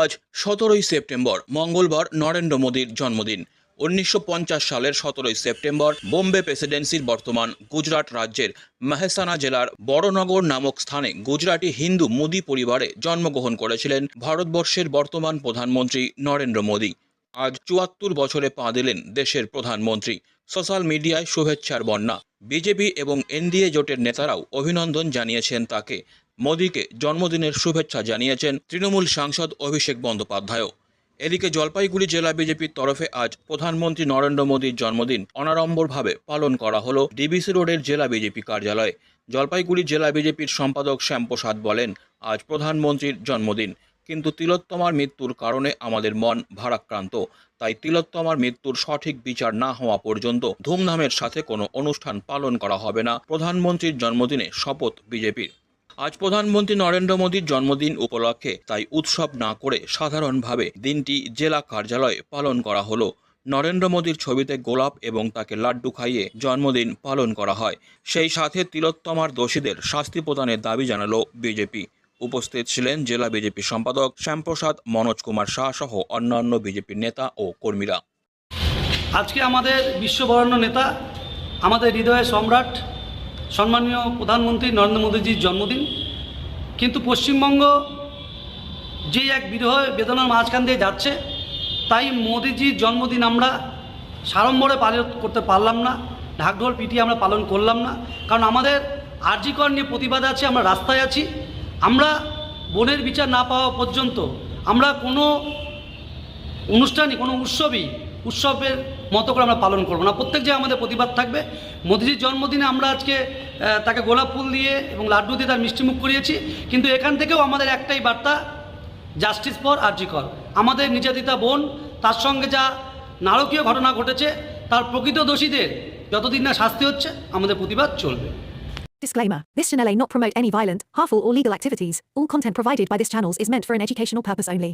আজ সতেরোই সেপ্টেম্বর, মঙ্গলবার নরেন্দ্র মোদীর জন্মদিন। উনিশশো পঞ্চাশ সালের সতেরোই সেপ্টেম্বর, বোম্বে প্রেসিডেন্সির বর্তমান গুজরাট রাজ্যের মেহসানা জেলার বড়নগর নামক স্থানে গুজরাটি হিন্দু মোদী পরিবারে জন্মগ্রহণ করেছিলেন ভারতবর্ষের বর্তমান প্রধানমন্ত্রী নরেন্দ্র মোদী। আজ চুয়াত্তর বছরে পা দিলেন দেশের প্রধানমন্ত্রী। সোশ্যাল মিডিয়ায় শুভেচ্ছার বন্যা। বিজেপি এবং এনডিএ জোটের নেতারাও অভিনন্দন জানিয়েছেন তাকে। মোদীকে জন্মদিনের শুভেচ্ছা জানিয়েছেন তৃণমূল সাংসদ অভিষেক বন্দ্যোপাধ্যায়ও। এদিকে জলপাইগুড়ি জেলা বিজেপির তরফে আজ প্রধানমন্ত্রী নরেন্দ্র মোদীর জন্মদিন অনাড়ম্বরভাবে পালন করা হলো ডিবিসি রোডের জেলা বিজেপি কার্যালয়ে। জলপাইগুড়ি জেলা বিজেপির সম্পাদক শ্যামপ্রসাদ বলেন, আজ প্রধানমন্ত্রীর জন্মদিন। কিন্তু তিলোত্তমার মৃত্যুর কারণে আমাদের মন ভারাক্রান্ত। তাই তিলোত্তমার মৃত্যুর সঠিক বিচার না হওয়া পর্যন্ত ধুমধামের সাথে কোনো অনুষ্ঠান পালন করা হবে না। প্রধানমন্ত্রীর জন্মদিনে শপথ বিজেপির। আজ প্রধানমন্ত্রী নরেন্দ্র মোদীর জন্মদিন উপলক্ষে, তাই উৎসব না করে সাধারণভাবে দিনটি জেলা কার্যালয়ে পালন করা হলো। নরেন্দ্র মোদীর ছবিতে গোলাপ এবং তাকে লাড্ডু খাইয়ে জন্মদিন পালন করা হয়। সেই সাথে তিলোত্তমার দোষীদের শাস্তি প্রদানের দাবি জানালো বিজেপি। উপস্থিত ছিলেন জেলা বিজেপি সম্পাদক শ্যামপ্রসাদ, মনোজ কুমার শাহ সহ অন্যান্য বিজেপির নেতা ও কর্মীরা। আজকে আমাদের বিশ্ববরণ্য নেতা, আমাদের হৃদয়ের সম্রাট সম্মানীয় প্রধানমন্ত্রী নরেন্দ্র মোদীজির জন্মদিন। কিন্তু পশ্চিমবঙ্গ যে এক বিরহ বেদনার মাঝখান দিয়ে যাচ্ছে, তাই মোদীজির জন্মদিন আমরা সাড়ম্বরে পালন করতে পারলাম না, ঢাকঢোল পিটিয়ে আমরা পালন করলাম না। কারণ আমাদের আর্জিকর নিয়ে প্রতিবাদ আছে, আমরা রাস্তায় আছি। আমরা বনের বিচার না পাওয়া পর্যন্ত আমরা কোনো অনুষ্ঠানই, কোনো উৎসবই উৎসবের মতো করে আমরা পালন করব না। প্রত্যেক জায়গায় আমাদের প্রতিবাদ থাকবে। মোদিজির জন্মদিনে আমরা আজকে তাকে গোলাপ ফুল দিয়ে এবং লাড্ডু দিয়ে তার মিষ্টিমুখ করিয়েছি। কিন্তু এখান থেকেও আমাদের একটাই বার্তা জাস্টিস ফর আরজিকর। আমাদের নির্যাতিতা বোন তার সঙ্গে যা নারকীয় ঘটনা ঘটেছে তার প্রকৃত দোষীদের যতদিন না শাস্তি হচ্ছে আমাদের প্রতিবাদ চলবে। Disclaimer This channel may not promote any violent, harmful, or legal activities. All content provided by this channel is meant for an educational purpose only.